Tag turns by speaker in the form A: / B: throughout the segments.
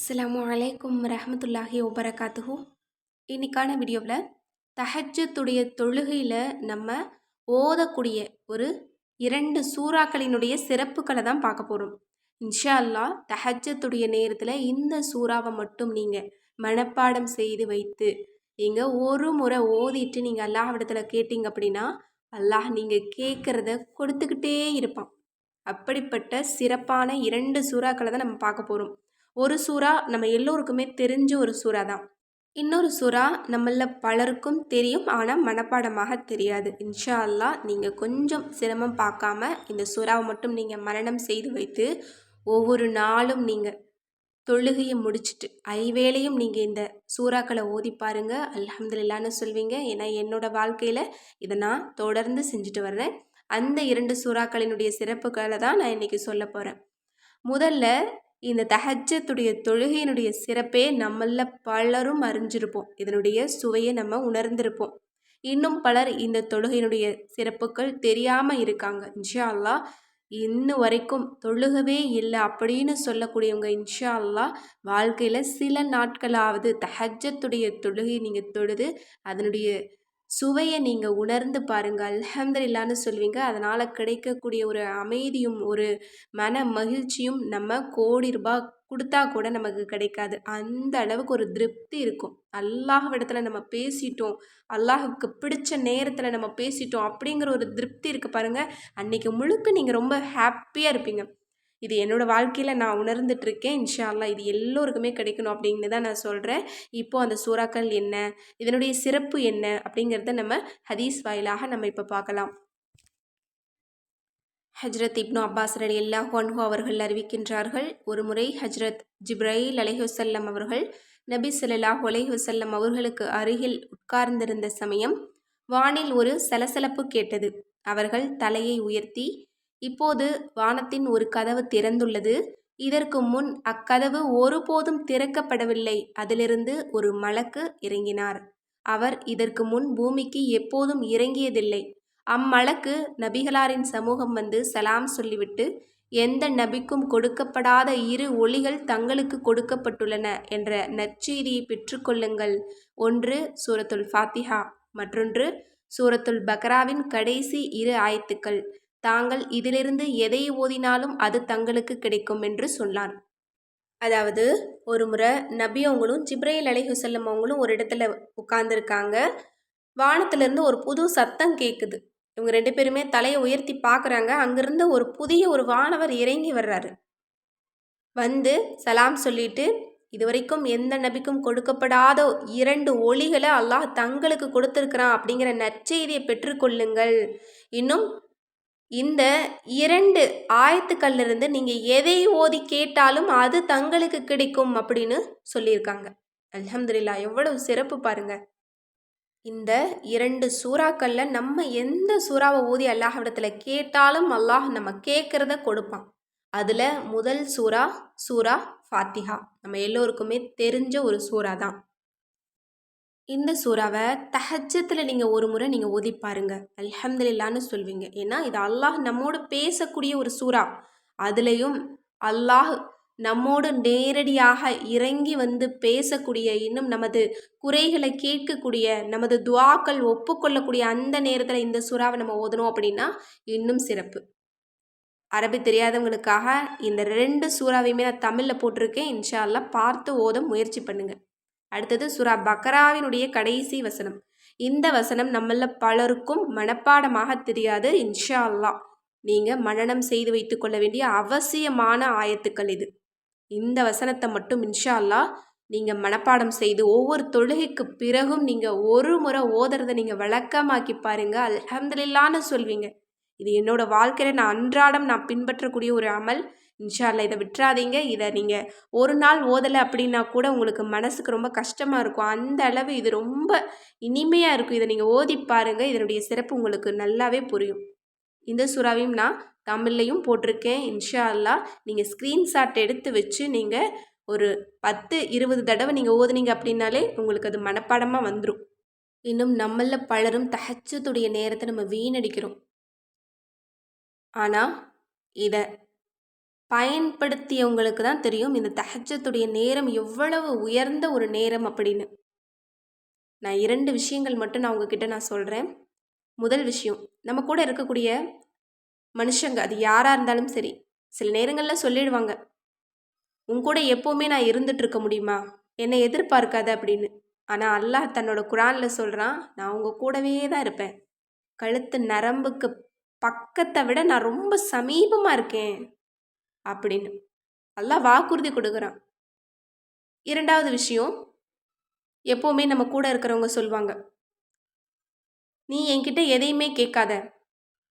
A: அஸ்லாம் அலைக்கும் ரஹமத்துல்லாஹி ஒபரகாத்துஹூ இன்னைக்கான வீடியோவில் தஹஜத்துடைய தொழுகையில் நம்ம ஓதக்கூடிய ஒரு இரண்டு சூறாக்களினுடைய சிறப்புகளை தான் பார்க்க போகிறோம் இன்ஷா அல்லாஹ் தஹஜத்துடைய நேரத்தில் இந்த சூறாவை மட்டும் நீங்கள் மனப்பாடம் செய்து வைத்து நீங்கள் ஒரு முறை ஓதிட்டு நீங்கள் அல்லாஹ்விடத்தில் கேட்டிங்க அப்படின்னா அல்லாஹ் நீங்கள் கேட்குறத கொடுத்துக்கிட்டே இருப்பான். அப்படிப்பட்ட சிறப்பான இரண்டு சூறாக்களை தான் நம்ம பார்க்க போகிறோம் ஒரு சூறா நம்ம எல்லோருக்குமே தெரிஞ்ச ஒரு சூறா தான். இன்னொரு சூறா நம்மள பலருக்கும் தெரியும் ஆனால் மனப்பாடமாக தெரியாது. இன்ஷா அல்லா நீங்கள் கொஞ்சம் சிரமம் பார்க்காம இந்த சூறாவை மட்டும் நீங்கள் மரணம் செய்து வைத்து ஒவ்வொரு நாளும் நீங்கள் தொழுகையை முடிச்சுட்டு ஐவேளையும் நீங்கள் இந்த சூறாக்களை ஓதி பாருங்க. அல்ஹம்துலில்லான்னு சொல்வீங்க. ஏன்னா என்னோடய வாழ்க்கையில் இதை நான் தொடர்ந்து செஞ்சுட்டு வர்றேன். அந்த இரண்டு சூறாக்களினுடைய சிறப்புகளை தான் நான் இன்றைக்கி சொல்ல போகிறேன் முதல்ல இந்த தஹஜத்துடைய தொழுகையினுடைய சிறப்பே நம்மள பலரும் அறிஞ்சிருப்போம். இதனுடைய சுவையை நம்ம உணர்ந்திருப்போம். இன்னும் பலர் இந்த தொழுகையினுடைய சிறப்புகள் தெரியாமல் இருக்காங்க. இன்ஷா அல்லா இன்னும் வரைக்கும் தொழுகவே இல்லை அப்படின்னு சொல்லக்கூடியவங்க இன்ஷா அல்லா வாழ்க்கையில் சில நாட்களாவது தஹஜத்துடைய தொழுகை நீங்கள் தொழுது அதனுடைய சுவையை நீங்கள் உணர்ந்து பாருங்கள். அல்ஹம்துலில்லான்னு சொல்லுவீங்க. அதனால் கிடைக்கக்கூடிய ஒரு அமைதியும் ஒரு மன மகிழ்ச்சியும் நம்ம கோடி ரூபாய் கொடுத்தா கூட நமக்கு கிடைக்காது. அந்த அளவுக்கு ஒரு திருப்தி இருக்கும். அல்லாஹ்விடத்தில் நம்ம பேசிட்டோம். அல்லாஹுக்கு பிடிச்ச நேரத்தில் நம்ம பேசிட்டோம் அப்படிங்கிற ஒரு திருப்தி இருக்குது பாருங்கள் அன்றைக்கி முழுக்க நீங்கள் ரொம்ப ஹாப்பியாக இருப்பீங்க. இது என்னோடய வாழ்க்கையில் நான் உணர்ந்துட்டுருக்கேன். இன்ஷால்லா இது எல்லோருக்குமே கிடைக்கணும் அப்படின்னு தான் நான் சொல்கிறேன் இப்போது அந்த சூறாக்கள் என்ன? இதனுடைய சிறப்பு என்ன? அப்படிங்கிறத நம்ம ஹதீஸ் வாயிலாக நம்ம இப்போ பார்க்கலாம். ஹஜ்ரத் இப்னு அப்பாஸ் அலி அல்லா ஹொன்ஹோ அவர்கள் அறிவிக்கின்றார்கள் ஒரு முறை ஹஜ்ரத் ஜிப்ராயில் அலிஹுசல்லம் அவர்கள் நபி சொல்லாஹ் அலைஹுசல்லம் அவர்களுக்கு அருகில் உட்கார்ந்திருந்த சமயம் வானில் ஒரு சலசலப்பு கேட்டது. அவர்கள் தலையை உயர்த்தி இப்போது வானத்தின் ஒரு கதவு திறந்துள்ளது. இதற்கு முன் அக்கதவு ஒருபோதும் திறக்கப்படவில்லை. அதிலிருந்து ஒரு மலக்கு இறங்கினார். அவர் இதற்கு முன் பூமிக்கு எப்போதும் இறங்கியதில்லை. அம்மலக்கு நபிகளாரின் சமூகம் வந்து சலாம் சொல்லிவிட்டு எந்த நபிக்கும் கொடுக்கப்படாத இரு ஒளிகள் தங்களுக்கு கொடுக்கப்பட்டுள்ளன என்ற நற்செய்தியை பெற்றுக்கொள்ளுங்கள் ஒன்று சூரத்துல் ஃபாத்திஹா. மற்றொன்று சூரத்துல் பக்ராவின் கடைசி இரு ஆயத்துக்கள். தாங்கள் இதிலிருந்து எதை ஓதினாலும் அது தங்களுக்கு கிடைக்கும் என்று சொன்னார் அதாவது ஒரு முறை நபி அவங்களும் ஜிப்ரேல் அலைஹுசல்லம் அவங்களும் ஒரு இடத்துல உட்காந்துருக்காங்க வானத்திலிருந்து ஒரு புது சத்தம் கேட்குது இவங்க ரெண்டு பேருமே தலையை உயர்த்தி பார்க்குறாங்க. அங்கேருந்து ஒரு புதிய ஒரு வானவர் இறங்கி வர்றாரு. வந்து சலாம் சொல்லிட்டு இதுவரைக்கும் எந்த நபிக்கும் கொடுக்கப்படாத இரண்டு ஒளிகளை அல்லாஹ் தங்களுக்கு கொடுத்துருக்குறான் அப்படிங்கிற நற்செய்தியை பெற்றுக்கொள்ளுங்கள். இன்னும் இந்த இரண்டு ஆயத்துக்கள்லிருந்து நீங்கள் எதை ஓதி கேட்டாலும் அது தங்களுக்கு கிடைக்கும் அப்படின்னு சொல்லியிருக்காங்க. அலமதுல்லா எவ்வளவு சிறப்பு பாருங்க. இந்த இரண்டு சூறாக்களில் நம்ம எந்த சூறாவை ஊதி அல்லாஹிடத்தில் கேட்டாலும் அல்லாஹ் நம்ம கேட்குறத கொடுப்பான். அதில் முதல் சூறா சூறா ஃபாத்திஹா. நம்ம எல்லோருக்குமே தெரிஞ்ச ஒரு சூறா தான் இந்த சூறாவை தஹஜத்தில் நீங்கள் ஒரு முறை நீங்கள் ஓதி பாருங்க. அல்ஹம்துலில்லான்னு சொல்வீங்க. ஏன்னா இது அல்லாஹ் நம்மோடு பேசக்கூடிய ஒரு சூறா. அதுலேயும் அல்லாஹ் நம்மோடு நேரடியாக இறங்கி வந்து பேசக்கூடிய இன்னும் நமது குறைகளை கேட்கக்கூடிய நமது துவாக்கள் ஒப்புக்கொள்ளக்கூடிய அந்த நேரத்தில் இந்த சூறாவை நம்ம ஓதணும் அப்படின்னா இன்னும் சிறப்பு. அரபி தெரியாதவங்களுக்காக இந்த ரெண்டு சூறாவையுமே நான் தமிழில் போட்டிருக்கேன். இன்ஷா அல்லா பார்த்து ஓத முயற்சி பண்ணுங்கள் அடுத்தது சுரா பக்ராவினுடைய கடைசி வசனம். இந்த வசனம் நம்மள பலருக்கும் மனப்பாடமாக தெரியாது இன்ஷா அல்லா நீங்கள் மனநம் செய்து வைத்து கொள்ள வேண்டிய அவசியமான ஆயத்துக்கள் இது. இந்த வசனத்தை மட்டும் இன்ஷா அல்லா நீங்கள் மனப்பாடம் செய்து ஒவ்வொரு தொழுகைக்கு பிறகும் நீங்கள் ஒரு முறை ஓதுறதை நீங்கள் வழக்கமாக்கி பாருங்கள் அலமதுல்லான்னு சொல்வீங்க. இது என்னோட வாழ்க்கையில் நான் அன்றாடம் நான் பின்பற்றக்கூடிய ஒரு அமல். இன்ஷால்ல இதை விட்டுறாதீங்க. இதை நீங்கள் ஒரு நாள் ஓதலை அப்படின்னா கூட உங்களுக்கு மனசுக்கு ரொம்ப கஷ்டமாக இருக்கும். அந்த அளவு இது ரொம்ப இனிமையாக இருக்கும். இதை நீங்கள் ஓதி பாருங்கள் இதனுடைய சிறப்பு உங்களுக்கு நல்லாவே புரியும். இந்த சுறாவையும் நான் தமிழ்லையும் போட்டிருக்கேன். இன்ஷா அல்லா நீங்கள் ஸ்க்ரீன்ஷாட் எடுத்து வச்சு நீங்கள் ஒரு பத்து இருபது தடவை நீங்கள் ஓதுனீங்க அப்படின்னாலே உங்களுக்கு அது மனப்பாடமாக வந்துடும் இன்னும் நம்மளில் பலரும் தகச்சத்துடைய நேரத்தை நம்ம வீணடிக்கிறோம். ஆனால் இதை பயன்படுத்தியவங்களுக்கு தான் தெரியும் இந்த தஹஜத்துடைய நேரம் எவ்வளவு உயர்ந்த ஒரு நேரம் அப்படின்னு. நான் இரண்டு விஷயங்கள் மட்டும் நான் உங்ககிட்ட நான் சொல்கிறேன் முதல் விஷயம் நம்ம கூட இருக்கக்கூடிய மனுஷங்க அது யாராக இருந்தாலும் சரி சில நேரங்களில் சொல்லிடுவாங்க உன் கூட எப்போவுமே நான் இருந்துட்டு இருக்க முடியுமா? என்னை எதிர்பார்க்காத அப்படின்னு. ஆனால் அல்லாஹ் தன்னோட குரானில் சொல்கிறான் நான் உங்கள் கூடவே தான் இருப்பேன். கழுத்து நரம்புக்கு பக்கத்தை விட நான் ரொம்ப சமீபமாக இருக்கேன். அப்படின்னு. அல்லாஹ் வாக்குறுதி கொடுக்குறான். இரண்டாவது விஷயம் எப்போவுமே நம்ம கூட இருக்கிறவங்க சொல்லுவாங்க நீ என்கிட்ட எதையுமே கேட்காத.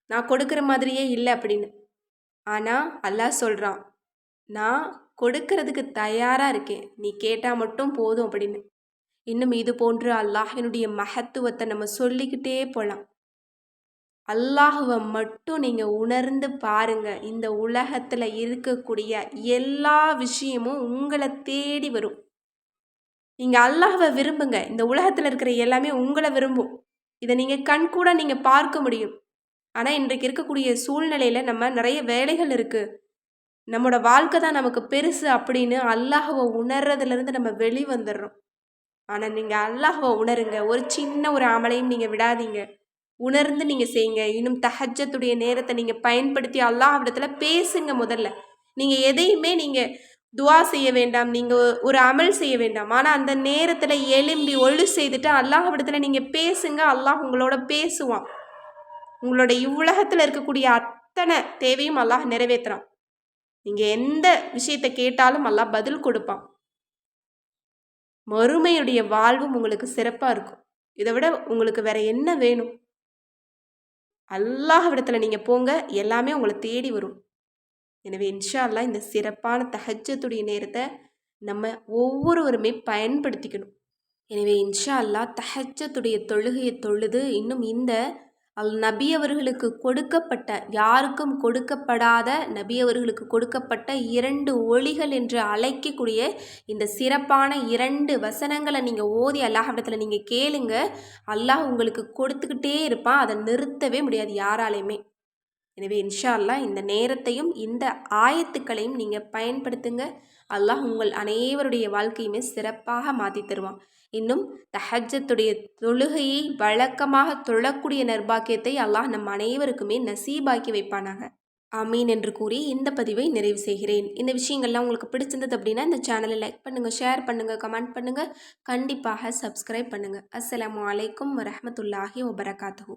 A: நான் கொடுக்குற மாதிரியே இல்லை அப்படின்னு. ஆனால் அல்லாஹ் சொல்கிறான் நான் கொடுக்கறதுக்கு தயாராக இருக்கேன். நீ கேட்டால் மட்டும் போதும் அப்படின்னு. இன்னும் இது போன்று அல்லாஹினுடைய மகத்துவத்தை நம்ம சொல்லிக்கிட்டே போகலாம் அல்லாஹுவை மட்டும் நீங்கள் உணர்ந்து பாருங்கள் இந்த உலகத்தில் இருக்கக்கூடிய எல்லா விஷயமும் உங்களை தேடி வரும். நீங்கள் அல்லாஹவை விரும்புங்க. இந்த உலகத்தில் இருக்கிற எல்லாமே உங்களை விரும்பும். இதை நீங்கள் கண் கூட நீங்கள் பார்க்க முடியும். ஆனால் இன்றைக்கு இருக்கக்கூடிய சூழ்நிலையில் நம்ம நிறைய வேலைகள் இருக்குது நம்மளோட வாழ்க்கை தான் நமக்கு பெருசு அப்படின்னு அல்லாஹவை உணர்றதுலேருந்து நம்ம வெளி வந்துடுறோம் ஆனால் நீங்கள் அல்லாஹவை உணருங்க. ஒரு சின்ன ஒரு அமலையும் நீங்கள் விடாதீங்க. உணர்ந்து நீங்கள் செய்யுங்க. இன்னும் தஹஜத்துடைய நேரத்தை நீங்கள் பயன்படுத்தி அல்லாஹ்விடத்தில் பேசுங்க முதல்ல. நீங்கள் எதையுமே நீங்கள் துவா செய்ய வேண்டாம். நீங்கள் ஒரு அமல் செய்ய வேண்டாம். ஆனால் அந்த நேரத்தில் எலும்பி ஒழு செய்துட்டு அல்லாஹ்விடத்தில் நீங்கள் பேசுங்க. அல்லாஹ் உங்களோட பேசுவான். உங்களோட இவ்வுலகத்தில் இருக்கக்கூடிய அத்தனை தேவையும் அல்லாஹ் நிறைவேற்றுறான் நீங்கள் எந்த விஷயத்தை கேட்டாலும் அல்லாஹ் பதில் கொடுப்பான். மறுமையுடைய வாழ்வும் உங்களுக்கு சிறப்பாக இருக்கும். இதை விட உங்களுக்கு வேற என்ன வேணும்? அல்லாஹ் விடத்தில் நீங்கள் போங்க எல்லாமே உங்களை தேடி வரும். எனவே இன்ஷா அல்லா இந்த சிறப்பான தஹஜத்துடைய நேரத்தை நம்ம ஒவ்வொருவருமே பயன்படுத்திக்கணும். எனவே இன்ஷா அல்லா தஹஜத்துடைய தொழுகையை தொழுது இன்னும் இந்த அல் நபி அவர்களுக்கு கொடுக்கப்பட்ட யாருக்கும் கொடுக்கப்படாத நபி அவர்களுக்கு கொடுக்கப்பட்ட இரண்டு ஒளிகள் என்று அழைக்கக்கூடிய இந்த சிறப்பான இரண்டு வசனங்களை நீங்கள் ஓதி அல்லாஹிடத்தில் நீங்கள் கேளுங்க. அல்லாஹ் உங்களுக்கு கொடுத்துக்கிட்டே இருப்பான். அதை நிறுத்தவே முடியாது யாராலையுமே. எனவே இன்ஷா அல்லாஹ் இந்த நேரத்தையும் இந்த ஆயத்துக்களையும் நீங்கள் பயன்படுத்துங்க. அல்லாஹ் உங்கள் அனைவருடைய வாழ்க்கையுமே சிறப்பாக மாற்றி தருவான். இன்னும் தஹஜத்துடைய தொழுகையை வழக்கமாக தொழக்கூடிய நர்பாக்கியத்தை அல்லாஹ் நம் அனைவருக்குமே நசீபாக்கி வைப்பானாக. அமீன் என்று கூறி இந்த பதிவை நிறைவு செய்கிறேன். இந்த விஷயங்கள்லாம் உங்களுக்கு பிடிச்சிருந்தது அப்படின்னா இந்த சேனலை லைக் பண்ணுங்கள் ஷேர் பண்ணுங்கள் கமெண்ட் பண்ணுங்கள் கண்டிப்பாக சப்ஸ்கிரைப் பண்ணுங்கள் அஸ்லாம் வலைக்கம் வரமத்துல்லாஹி வபரகாத்து